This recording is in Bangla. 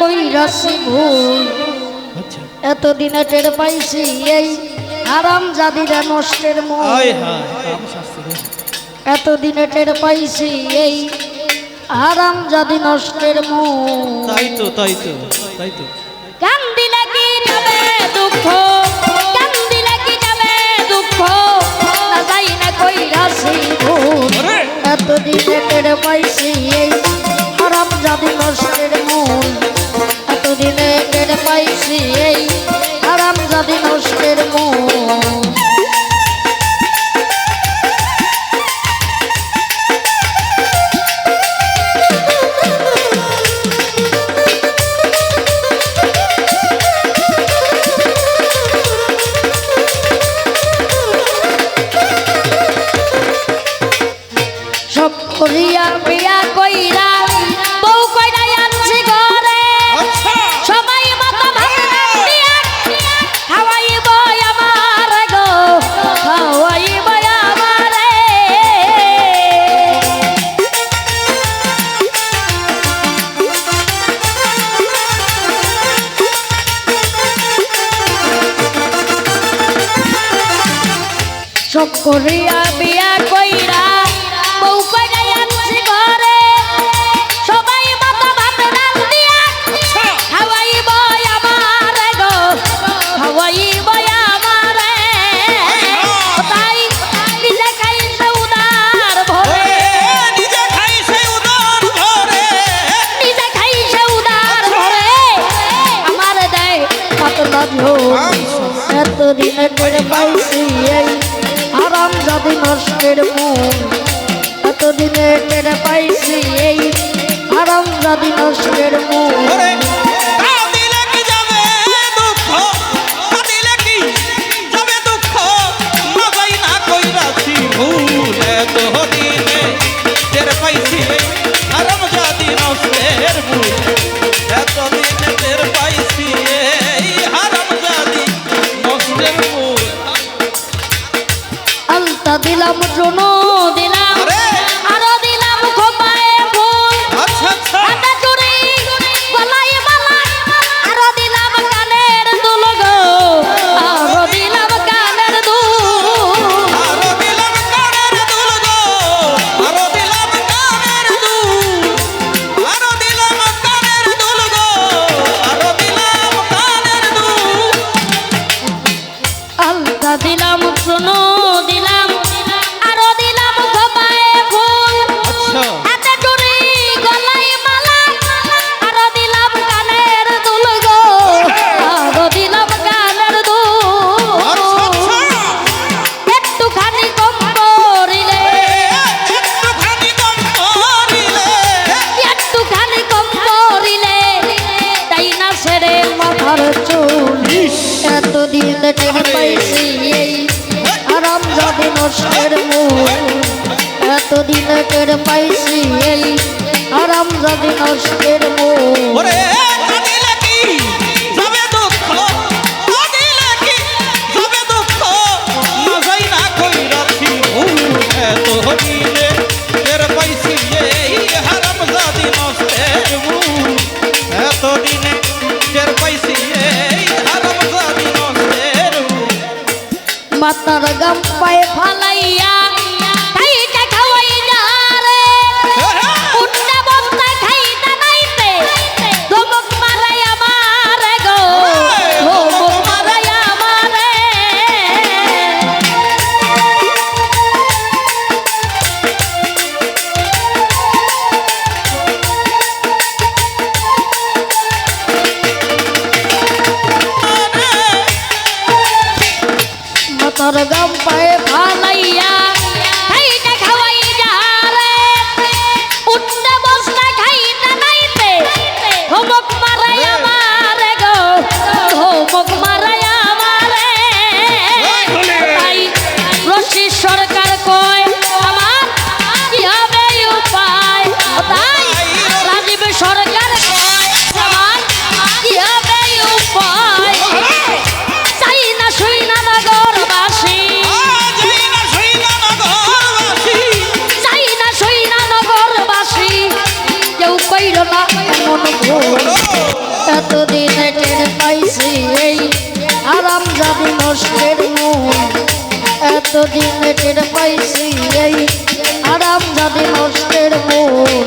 কইরাছি ভুল। এতদিনে টের পাইছি এই আরাম জাদিরা নষ্টের মন এতদিনে টের পাইছি এই হারাম জাদি নষ্টের মন তাই তো তাই তো কান্দি লাগি যাবে দুঃখ কান্দি লাগি যাবে দুঃখ। না যাই না কইরাছি ভুল। এতদিনে টের পাইছি এই করিয়া বিয়া কইরা বউ কইরা আনছি ঘরে। আচ্ছা। সবাই মাথা ভাঙে হাওয়াই বই আমার গো হাওয়াই বই আমার। সব করিয়া বাঁধো। এতদিনে করে পাইছি এই আরাম জাতি নষ্টের মন। এতদিনে টের পাইছি এই আরাম জাতি নষ্টের মন। দিলাম জোনো দিলাম সেদিন টের পাইছি এই আরাম যদি নষ্টের মূল এতদিন টের পাইছি এই আরাম যদি নষ্টের মোহ। এই আরাম যাবি নষ্টের মূল এতদিন টের পাইছি এই। আরাম যাবি নষ্টের মূল